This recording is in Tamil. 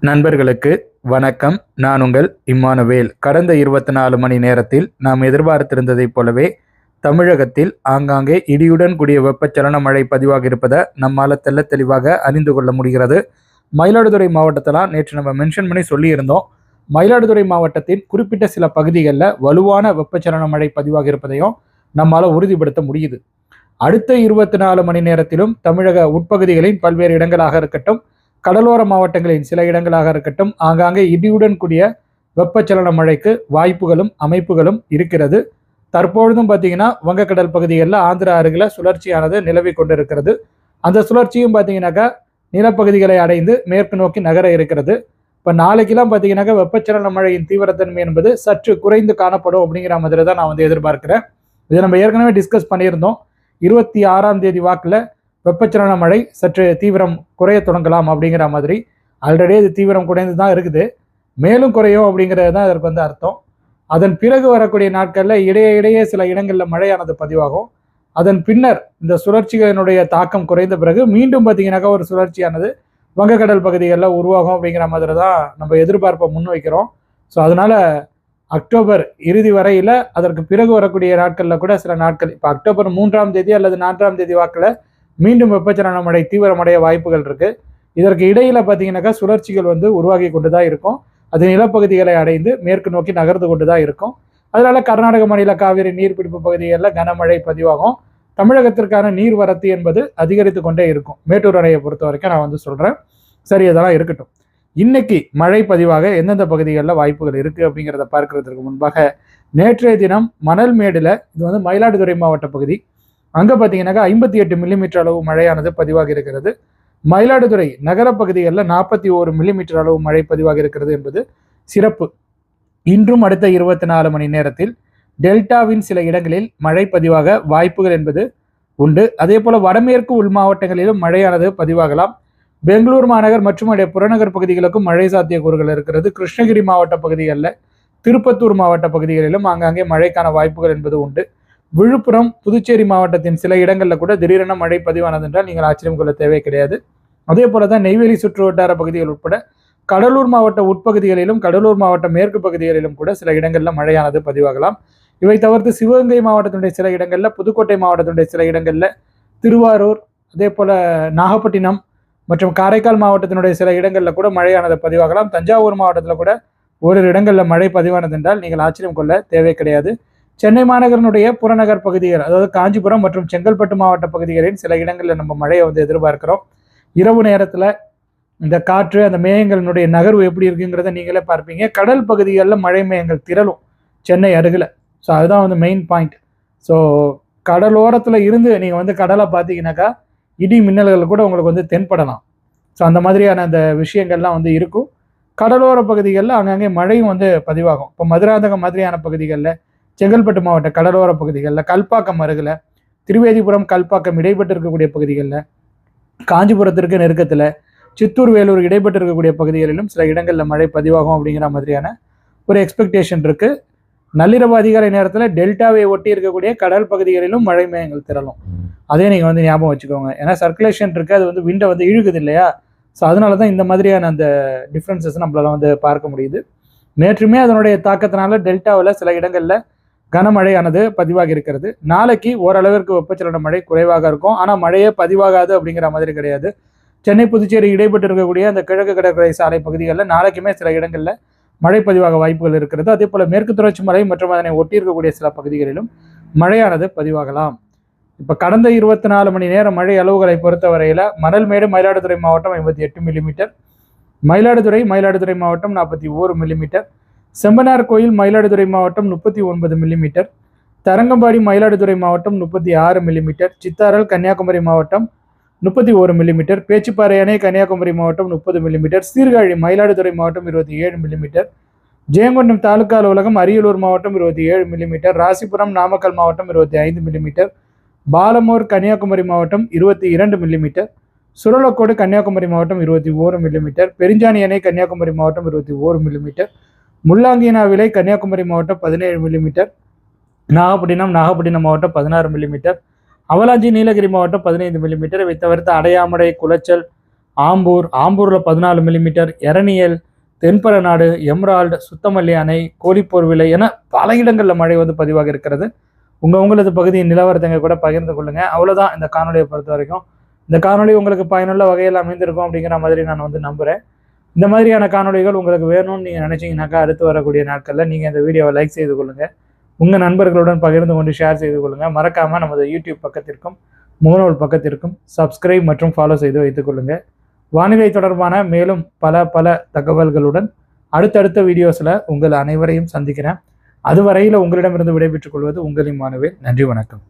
நண்பர்களுக்கு வணக்கம். நான் உங்கள் இம்மானுவேல். கடந்த இருபத்தி நாலு மணி நேரத்தில் நாம் எதிர்பார்த்திருந்ததைப் போலவே தமிழகத்தில் ஆங்காங்கே இடியுடன் கூடிய வெப்பச்சலன மழை பதிவாக இருப்பதை நம்மால் தெள்ள தெளிவாக அறிந்து கொள்ள முடிகிறது. மயிலாடுதுறை மாவட்டத்தெல்லாம் நேற்று நம்ம மென்ஷன் பண்ணி சொல்லியிருந்தோம். மயிலாடுதுறை மாவட்டத்தின் குறிப்பிட்ட சில பகுதிகளில் வலுவான வெப்பச்சலன மழை பதிவாக இருப்பதையும் நம்மால் உறுதிப்படுத்த முடியுது. அடுத்த இருபத்தி நாலு மணி நேரத்திலும் தமிழக உட்பகுதிகளின் பல்வேறு இடங்களாக இருக்கட்டும் கடலோர மாவட்டங்களின் சில இடங்களாக இருக்கட்டும் ஆங்காங்கே இடியுடன் கூடிய வெப்பச்சலன மழைக்கு வாய்ப்புகளும் அமைப்புகளும் இருக்கிறது. தற்பொழுதும் பார்த்தீங்கன்னா வங்கக்கடல் பகுதிகளில் ஆந்திரா அருகில் சுழற்சியானது நிலவி கொண்டிருக்கிறது. அந்த சுழற்சியும் பார்த்தீங்கன்னாக்கா நிலப்பகுதிகளை அடைந்து மேற்கு நோக்கி நகர இருக்கிறது. இப்போ நாளைக்கெல்லாம் பார்த்தீங்கன்னாக்கா வெப்பச்சலன மழையின் தீவிரத்தன்மை என்பது சற்று குறைந்து காணப்படும் அப்படிங்கிற மாதிரி தான் நான் வந்து எதிர்பார்க்கிறேன். இதை நம்ம ஏற்கனவே டிஸ்கஸ் பண்ணியிருந்தோம். இருபத்தி ஆறாம் தேதி வாக்கில் வெப்பச்சலன மழை சற்று தீவிரம் குறைய தொடங்கலாம் அப்படிங்கிற மாதிரி. ஆல்ரெடி இது தீவிரம் குறைந்து தான் இருக்குது. மேலும் குறையும் அப்படிங்கிறது தான் அதற்கு வந்து அர்த்தம். அதன் பிறகு வரக்கூடிய நாட்களில் இடையே இடையே சில இடங்களில் மழையானது பதிவாகும். அதன் பின்னர் இந்த சுழற்சிகளினுடைய தாக்கம் குறைந்த பிறகு மீண்டும் பார்த்தீங்கன்னாக்கா ஒரு சுழற்சியானது வங்கக்கடல் பகுதிகளில் உருவாகும் அப்படிங்கிற மாதிரி தான் நம்ம எதிர்பார்ப்பை முன்வைக்கிறோம். ஸோ அதனால் அக்டோபர் இறுதி வரையில் அதற்கு பிறகு வரக்கூடிய நாட்களில் கூட சில நாட்கள் இப்போ அக்டோபர் மூன்றாம் தேதி அல்லது நான்காம் தேதி வாக்கில் மீண்டும் வெப்பச்சலன மழை தீவிரமடைய வாய்ப்புகள் இருக்கு. இதற்கு இடையில பார்த்தீங்கன்னாக்கா சுழற்சிகள் வந்து உருவாகி கொண்டு தான் இருக்கும். அது நிலப்பகுதிகளை அடைந்து மேற்கு நோக்கி நகர்ந்து கொண்டு தான் இருக்கும். அதனால கர்நாடக மாநில காவிரி நீர்பிடிப்பு பகுதிகளில் கனமழை பதிவாகும். தமிழகத்திற்கான நீர் வரத்து என்பது அதிகரித்து கொண்டே இருக்கும். மேட்டூர் அணையை பொறுத்த வரைக்கும் நான் வந்து சொல்றேன். சரி அதெல்லாம் இருக்கட்டும். இன்னைக்கு மழை பதிவாக எந்தெந்த பகுதிகளில் வாய்ப்புகள் இருக்கு அப்படிங்கிறத பார்க்கறதுக்கு முன்பாக நேற்றைய தினம் மணல் மேடில் இது வந்து மயிலாடுதுறை மாவட்ட பகுதி அங்கே பார்த்தீங்கன்னாக்கா ஐம்பத்தி எட்டு மில்லிமீட்டர் அளவு மழையானது பதிவாக இருக்கிறது. மயிலாடுதுறை நகர பகுதிகளில் நாற்பத்தி ஓரு மில்லிமீட்டர் அளவு மழை பதிவாக இருக்கிறது என்பது சிறப்பு. இன்றும் அடுத்த இருபத்தி நாலு மணி நேரத்தில் டெல்டாவின் சில இடங்களில் மழை பதிவாக வாய்ப்புகள் என்பது உண்டு. அதே போல் வடமேற்கு உள் மாவட்டங்களிலும் மழையானது பதிவாகலாம். பெங்களூர் மாநகர் மற்றும் அடைய புறநகர் பகுதிகளுக்கும் மழை சாத்தியக்கூறுகள் இருக்கிறது. கிருஷ்ணகிரி மாவட்ட பகுதிகளில் திருப்பத்தூர் மாவட்ட பகுதிகளிலும் ஆங்காங்கே மழைக்கான வாய்ப்புகள் என்பது உண்டு. விழுப்புரம் புதுச்சேரி மாவட்டத்தின் சில இடங்களில் கூட திடீரென மழை பதிவானது என்றால் நீங்கள் ஆச்சரியம் கொள்ள தேவை கிடையாது. அதே போல தான் நெய்வேலி சுற்று வட்டார பகுதிகள் உட்பட கடலூர் மாவட்ட உட்பகுதிகளிலும் கடலூர் மாவட்ட மேற்கு பகுதிகளிலும் கூட சில இடங்களில் மழையானது பதிவாகலாம். இவை தவிர்த்து சிவகங்கை மாவட்டத்தினுடைய சில இடங்களில் புதுக்கோட்டை மாவட்டத்தினுடைய சில இடங்களில் திருவாரூர் அதே போல் நாகப்பட்டினம் மற்றும் காரைக்கால் மாவட்டத்தினுடைய சில இடங்களில் கூட மழையானது பதிவாகலாம். தஞ்சாவூர் மாவட்டத்தில் கூட ஓரிரு இடங்களில் மழை பதிவானது என்றால் நீங்கள் ஆச்சரியம் கொள்ள தேவை கிடையாது. சென்னை மாநகரனுடைய புறநகர் பகுதிகள் அதாவது காஞ்சிபுரம் மற்றும் செங்கல்பட்டு மாவட்ட பகுதிகளின் சில இடங்களில் நம்ம மழையை வந்து எதிர்பார்க்கிறோம். இரவு நேரத்தில் இந்த காற்று அந்த மேகங்களினுடைய நகர்வு எப்படி இருக்குங்கிறத நீங்களே பார்ப்பீங்க. கடல் பகுதிகளில் மழை மேகங்கள் திரளும் சென்னை அருகில். ஸோ அதுதான் வந்து மெயின் பாயிண்ட் ஸோ கடலோரத்தில் இருந்து நீங்கள் வந்து கடலை பார்த்தீங்கன்னாக்கா இடி மின்னல்கள் கூட உங்களுக்கு வந்து தென்படலாம். ஸோ அந்த மாதிரியான அந்த விஷயங்கள்லாம் வந்து இருக்கும். கடலோர பகுதிகளில் அங்கங்கே மழையும் வந்து பதிவாகும். இப்போ மதுராந்தகம் மாதிரியான பகுதிகளில் செங்கல்பட்டு மாவட்ட கடலோர பகுதிகளில் கல்பாக்கம் அருகில் திருவேதிபுரம் கல்பாக்கம் இடைப்பட்டு இருக்கக்கூடிய பகுதிகளில் காஞ்சிபுரத்திற்கு நெருக்கத்தில் சித்தூர் வேலூர் இடைப்பட்டு இருக்கக்கூடிய பகுதிகளிலும் சில இடங்களில் மழை பதிவாகும் அப்படிங்கிற மாதிரியான ஒரு எக்ஸ்பெக்டேஷன் இருக்குது நள்ளிரவு அதிகாலை நேரத்தில் டெல்டாவை ஒட்டி இருக்கக்கூடிய கடல் பகுதிகளிலும் மழை மேகங்கள் திரளும். அதே நீங்கள் வந்து ஞாபகம் வச்சுக்கோங்க. ஏன்னா சர்க்குலேஷன் இருக்குது அது வந்து விண்டை வந்து இழுக்குது இல்லையா? ஸோ அதனால தான் இந்த மாதிரியான அந்த டிஃப்ரென்சஸ் நம்மளால் வந்து பார்க்க முடியுது. நேற்றுமே அதனுடைய தாக்கத்தினால டெல்டாவில் சில இடங்களில் கனமழையானது பதிவாகி இருக்கிறது. நாளைக்கு ஓரளவிற்கு வெப்பச்சலன மழை குறைவாக இருக்கும். ஆனால் மழையே பதிவாகாது அப்படிங்கிற மாதிரி கிடையாது. சென்னை புதுச்சேரி இடைப்பட்டு இருக்கக்கூடிய அந்த கிழக்கு கடற்கரை சாலை பகுதிகளில் நாளைக்குமே சில இடங்களில் மழை பதிவாக வாய்ப்புகள் இருக்கிறது. அதே போல் மேற்கு தொடர்ச்சி மலை மற்றும் அதனை ஒட்டி இருக்கக்கூடிய சில பகுதிகளிலும் மழையானது பதிவாகலாம். இப்போ கடந்த இருபத்தி நாலு மணி நேரம் மழை அளவுகளை பொறுத்தவரையில் மணல்மேடு மயிலாடுதுறை மாவட்டம் ஐம்பத்தி எட்டு மில்லிமீட்டர் மயிலாடுதுறை மயிலாடுதுறை மாவட்டம் நாற்பத்தி ஓரு மில்லிமீட்டர் செம்பனார் கோயில் மயிலாடுதுறை மாவட்டம் முப்பத்தி ஒன்பது மில்லிமீட்டர் தரங்கம்பாடி மயிலாடுதுறை மாவட்டம் முப்பத்தி ஆறு மில்லிமீட்டர் சித்தாரல் கன்னியாகுமரி மாவட்டம் முப்பத்தி ஒரு மில்லிமீட்டர் பேச்சுப்பாறை அணை கன்னியாகுமரி மாவட்டம் முப்பது மில்லிமீட்டர் சீர்காழி மயிலாடுதுறை மாவட்டம் இருபத்தி ஏழு மில்லிமீட்டர் ஜெயங்கொண்டம் தாலுக்கா அலுவலகம் அரியலூர் மாவட்டம் இருபத்தி ஏழு மில்லிமீட்டர் ராசிபுரம் நாமக்கல் மாவட்டம் இருபத்தி ஐந்து மில்லிமீட்டர் பாலமூர் கன்னியாகுமரி மாவட்டம் இருபத்தி இரண்டு மில்லிமீட்டர் சுரலக்கோடு கன்னியாகுமரி மாவட்டம் இருபத்தி ஓரு மில்லிமீட்டர் பெருஞ்சாணி அணை கன்னியாகுமரி மாவட்டம் இருபத்தி ஓரு மில்லிமீட்டர் முள்ளாங்கினாவிலை கன்னியாகுமரி மாவட்டம் பதினேழு மில்லிமீட்டர் நாகப்பட்டினம் நாகப்பட்டினம் மாவட்டம் பதினாறு மில்லிமீட்டர் அவலாஞ்சி நீலகிரி மாவட்டம் பதினைந்து மில்லிமீட்டர் இவை தவிர்த்து அடையாமடை குளச்சல் ஆம்பூர் ஆம்பூரில் பதினாலு மில்லிமீட்டர் எரணியல் தென்பரநாடு எம்ரால்டு சுத்தமல்லி அணை கோழிப்போர் விலை என பல இடங்களில் மழை வந்து பதிவாக இருக்கிறது. உங்கள் உங்களது பகுதியின் நிலவரத்தை கூட பகிர்ந்து கொள்ளுங்கள் அவ்வளோதான் இந்த காணொலியை பொறுத்த வரைக்கும். இந்த காணொலி உங்களுக்கு பயனுள்ள வகையில் அமைந்திருக்கும் அப்படிங்கிற மாதிரி நான் வந்து நம்புகிறேன் இந்த மாதிரியான காணொளிகள் உங்களுக்கு வேணும்னு நீங்கள் நினச்சிங்கனாக்கா அடுத்து வரக்கூடிய நாட்களில் நீங்கள் இந்த வீடியோவை லைக் செய்து கொள்ளுங்கள் உங்கள் நண்பர்களுடன் பகிர்ந்து கொண்டு ஷேர் செய்து கொள்ளுங்கள் மறக்காமல் நமது யூடியூப் பக்கத்திற்கும் முகநூல் பக்கத்திற்கும் சப்ஸ்கிரைப் மற்றும் ஃபாலோ செய்து வைத்துக் கொள்ளுங்கள் வானிலை தொடர்பான மேலும் பல பல தகவல்களுடன் அடுத்தடுத்த வீடியோஸில் உங்கள் அனைவரையும் சந்திக்கிறேன். அதுவரையில் உங்களிடமிருந்து விடைபெற்றுக் கொள்வது உங்களின் மாணவர் நன்றி வணக்கம்.